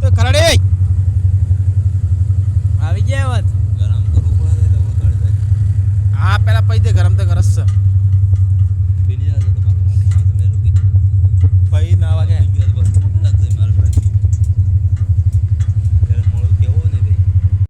તો કરડે આવી ગયા વાત. ગરમ તો પડે હા પેલા પૈસે ગરમ તો કરસ. છે